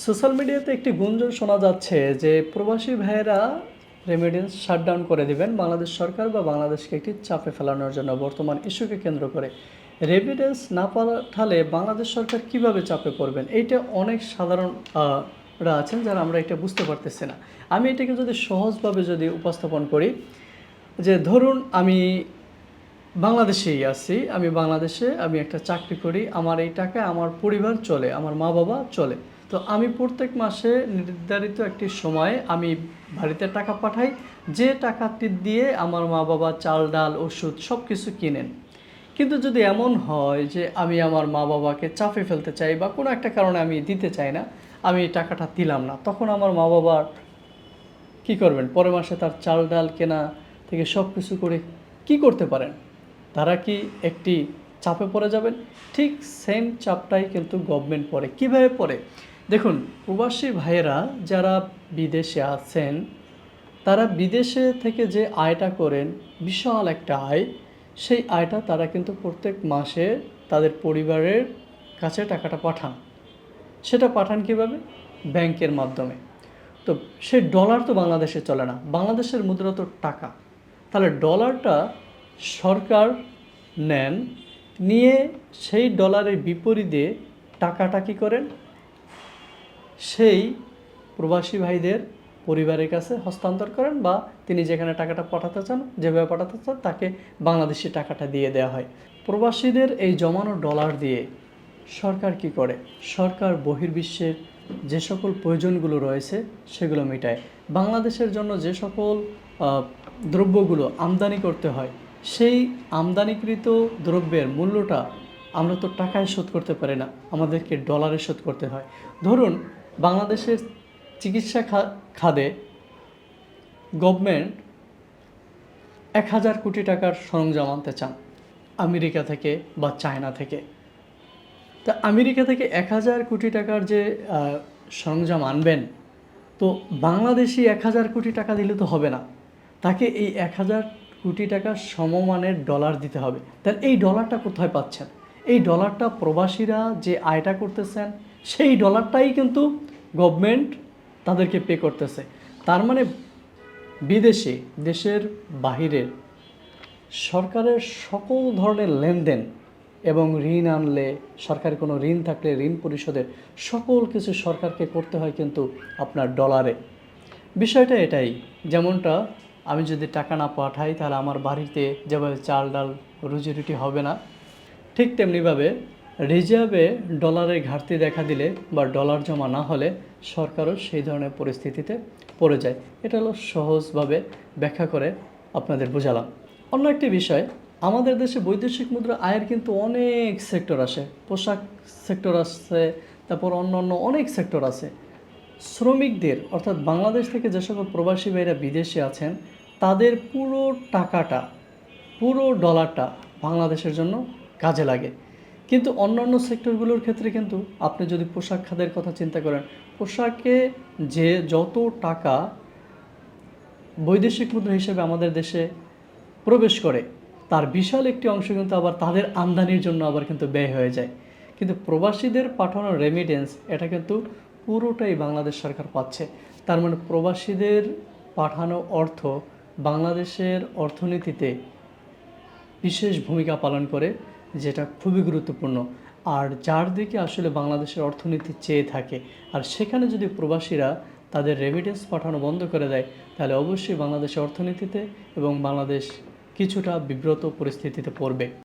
Social মিডিয়াতে একটি গুঞ্জন শোনা যাচ্ছে যে প্রবাসী ভাইয়েরা রেমিডেন্স শাটডাউন করে দিবেন। বাংলাদেশ সরকার বা বাংলাদেশকে একটি চাপে ফেলানোর জন্য বর্তমান ইস্যুকে কেন্দ্র করে। রেমিডেন্স না পাঠালে বাংলাদেশ সরকার কীভাবে চাপে পড়বেন? এইটা অনেক সাধারণ আছেন যারা আমরা এটা বুঝতে পারতেছি না। আমি এটাকে যদি সহজভাবে যদি উপস্থাপন করি, যে ধরুন আমি বাংলাদেশেই আছি, আমি বাংলাদেশে আমি একটা চাকরি করি, আমার এই টাকায় আমার পরিবার চলে, আমার মা বাবা চলে। তো আমি প্রত্যেক মাসে নির্ধারিত একটি সময়ে আমি বাড়িতে টাকা পাঠাই। যে টাকাটি দিয়ে আমার মা বাবা চাল, ডাল, ওষুধ সব কিছু কিনেন। কিন্তু যদি এমন হয় যে আমি আমার মা বাবাকে চাপে ফেলতে চাই বা কোনো একটা কারণে আমি দিতে চাই না, আমি টাকাটা দিলাম না, তখন আমার মা বাবার কি করবেন? পরের মাসে তার চাল, ডাল কেনা থেকে সব কিছু করে কি করতে পারেন? তারা কি একটি চাপে পড়ে যাবেন? ঠিক সেম চাপটাই কিন্তু গভর্নমেন্ট পড়ে। কীভাবে পড়ে? দেখুন, প্রবাসী ভাইয়েরা যারা বিদেশে আছেন, তারা বিদেশে থেকে যে আয়টা করেন, বিশাল একটা আয়। সেই আয়টা তারা কিন্তু প্রত্যেক মাসে তাদের পরিবারের কাছে টাকাটা পাঠান। সেটা পাঠান কীভাবে? ব্যাংকের মাধ্যমে। তো সেই ডলার তো বাংলাদেশে চলে না, বাংলাদেশের মুদ্রা তো টাকা। তাহলে ডলারটা সরকার নেন, নিয়ে সেই ডলারের বিপরীতে টাকাটা কী করেন? সেই প্রবাসী ভাইদের পরিবারের কাছে হস্তান্তর করেন বা তিনি যেখানে টাকাটা পাঠাতে চান, যেভাবে পাঠাতে চান, তাকে বাংলাদেশি টাকাটা দিয়ে দেওয়া হয়। প্রবাসীদের এই জমানো ডলার দিয়ে সরকার কি করে? সরকার বহির্বিশ্বের যে সকল প্রয়োজনগুলো রয়েছে, সেগুলো মেটায়। বাংলাদেশের জন্য যে সকল দ্রব্যগুলো আমদানি করতে হয়, সেই আমদানিকৃত দ্রব্যের মূল্যটা আমরা তো টাকায় শোধ করতে পারি না, আমাদেরকে ডলারে শোধ করতে হয়। ধরুন বাংলাদেশের চিকিৎসা খাদে গভর্নমেন্ট এক হাজার কোটি টাকার সরঞ্জাম আনতে চান, আমেরিকা থেকে বা চায়না থেকে। তা আমেরিকা থেকে এক হাজার কোটি টাকার যে সরঞ্জাম আনবেন, তো বাংলাদেশি এক হাজার কোটি টাকা দিলে তো হবে না। তাকে এই এক হাজার কোটি টাকার সমমানের ডলার দিতে হবে। তাহলে এই ডলারটা কোথায় পাচ্ছেন? এই ডলারটা প্রবাসীরা যে আয়টা করতেছেন, সেই ডলারটাই কিন্তু গভর্নমেন্ট তাদেরকে পে করতেছে। তার মানে বিদেশে, দেশের বাহিরের সরকারের সকল ধরনের লেনদেন এবং ঋণ আনলে সরকারের কোনো ঋণ থাকলে, ঋণ পরিশোধের সকল কিছু সরকারকে করতে হয় কিন্তু আপনার ডলারে বিষয়টা এটাই, যেমনটা আমি যদি টাকা না পাঠাই তাহলে আমার বাড়িতে যেভাবে চাল ডাল রুজি রুটি হবে না, ঠিক তেমনিভাবে রিজার্ভে ডলারের ঘাটতি দেখা দিলে বা ডলার জমা না হলে সরকারও সেই ধরনের পরিস্থিতিতে পড়ে যায়। এটা হলো সহজভাবে ব্যাখ্যা করে আপনাদের বোঝালাম। অন্য একটি বিষয়, আমাদের দেশে বৈদেশিক মুদ্রা আয়ের কিন্তু অনেক সেক্টর আসে। পোশাক সেক্টর আছে তারপর অন্য অন্য অনেক সেক্টর আছে। শ্রমিকদের, অর্থাৎ বাংলাদেশ থেকে যে সকল প্রবাসী ভাইরা বিদেশে আছেন, তাদের পুরো টাকাটা, পুরো ডলারটা বাংলাদেশের জন্য কাজে লাগে। কিন্তু অন্যান্য সেক্টরগুলোর ক্ষেত্রে কিন্তু আপনি যদি পোশাক খাতের কথা চিন্তা করেন, পোশাকে যে যত টাকা বৈদেশিক মুদ্রা হিসেবে আমাদের দেশে প্রবেশ করে, তার বিশাল একটি অংশ কিন্তু আবার তাদের আমদানির জন্য আবার কিন্তু ব্যয় হয়ে যায়। কিন্তু প্রবাসীদের পাঠানো রেমিটেন্স এটা কিন্তু পুরোটাই বাংলাদেশ সরকার পাচ্ছে। তার মানে প্রবাসীদের পাঠানো অর্থ বাংলাদেশের অর্থনীতিতে বিশেষ ভূমিকা পালন করে, যেটা খুবই গুরুত্বপূর্ণ। আর যার দিকে আসলে বাংলাদেশের অর্থনীতি চেয়ে থাকে, আর সেখানে যদি প্রবাসীরা তাদের রেমিটেন্স পাঠানো বন্ধ করে দেয়, তাহলে অবশ্যই বাংলাদেশের অর্থনীতিতে এবং বাংলাদেশ কিছুটা বিব্রত পরিস্থিতিতে পড়বে।